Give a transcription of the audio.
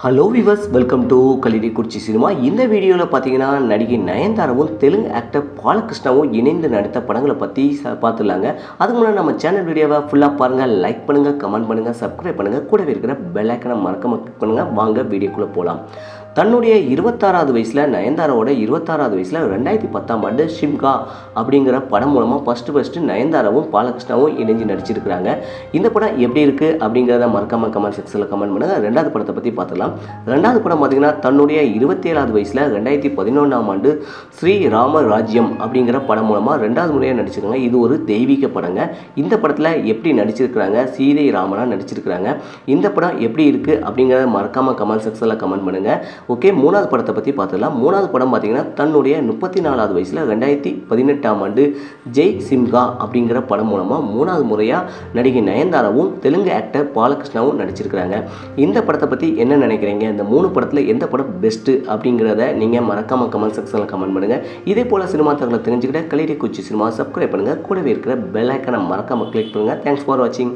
Hello viewers welcome to Kallidaikurichi cinema இந்த வீடியோவில் பார்த்தீங்கன்னா நடிகை நயன்தாராவும் தெலுங்கு ஆக்டர் பாலகிருஷ்ணாவும் இணைந்து நடித்த படங்களை பற்றி ச- பார்த்துடலாங்க அதுக்கு முன்னாடி நம்ம சேனல் வீடியோவை ஃபுல்லாக பாருங்கள் லைக் பண்ணுங்கள் கமெண்ட் பண்ணுங்கள் சப்ஸ்கிரைப் பண்ணுங்கள் கூடவே இருக்கிற பெல் ஐக்கனை மறக்காமல் கிளிக் பண்ணுங்கள் வாங்க வீடியோக்குள்ளே போகலாம் தன்னுடைய இருபத்தாறாவது வயசில் நயன்தாராவோட இருபத்தாறாவது வயசில் ரெண்டாயிரத்தி பத்தாம் ஆண்டு ஷிம்கா அப்படிங்கிற படம் மூலமாக ஃபஸ்ட்டு ஃபஸ்ட்டு நயன்தாராவும் பாலகிருஷ்ணாவும் இணைஞ்சு நடிச்சிருக்கிறாங்க. இந்த படம் எப்படி இருக்குது அப்படிங்கிறத மறக்காம கமெண்ட் செக்ஷனில் கமெண்ட் பண்ணுங்கள் ரெண்டாவது படத்தை பற்றி பார்த்துக்கலாம் ரெண்டாவது படம் பார்த்தீங்கன்னா தன்னுடைய இருபத்தேழாவது வயசில் ரெண்டாயிரத்தி பதினொன்றாம் ஆண்டு ஸ்ரீ ராம ராஜ்யம் அப்படிங்கிற படம் மூலமாக ரெண்டாவது முறையாக நடிச்சிருக்காங்க. இது ஒரு தெய்வீக படங்க. இந்த படத்தில் எப்படி நடிச்சிருக்கிறாங்க? சீதை ராமனாக நடிச்சிருக்கிறாங்க. இந்த படம் எப்படி இருக்குது அப்படிங்கிறத மறக்காமல் கமெண்ட் செக்ஷனில் கமெண்ட் பண்ணுங்கள் ஓகே மூணாவது படத்தை பற்றி பார்த்துக்கலாம் மூணாவது படம் பார்த்தீங்கன்னா தன்னுடைய முப்பத்தி நாலாவது வயசில் ரெண்டாயிரத்தி பதினெட்டாம் ஆண்டு ஜெய் சிம்கா அப்படிங்கிற படம் மூலமாக மூணாவது முறையாக நடிகை நயன்தாராவும் தெலுங்கு ஆக்டர் பாலகிருஷ்ணாவும் நடிச்சிருக்கிறாங்க. இந்த படத்தை பற்றி என்ன நினைக்கிறீங்க? இந்த மூணு படத்தில் எந்த படம் பெஸ்ட்டு அப்படிங்கிறத நீங்கள் மறக்காமல் கமெண்ட் செக்ஷனில் கமெண்ட் பண்ணுங்கள் இதே போல் சினிமா தகவலை தெரிஞ்சுக்கிட்ட கலிடி குச்சி சினிமா சப்ஸ்கிரைப் பண்ணுங்கள் கூடவே இருக்கிற பெல் ஐக்கனை மறக்காம கிளிக் பண்ணுங்கள் தேங்க்ஸ் ஃபார் வாட்சிங்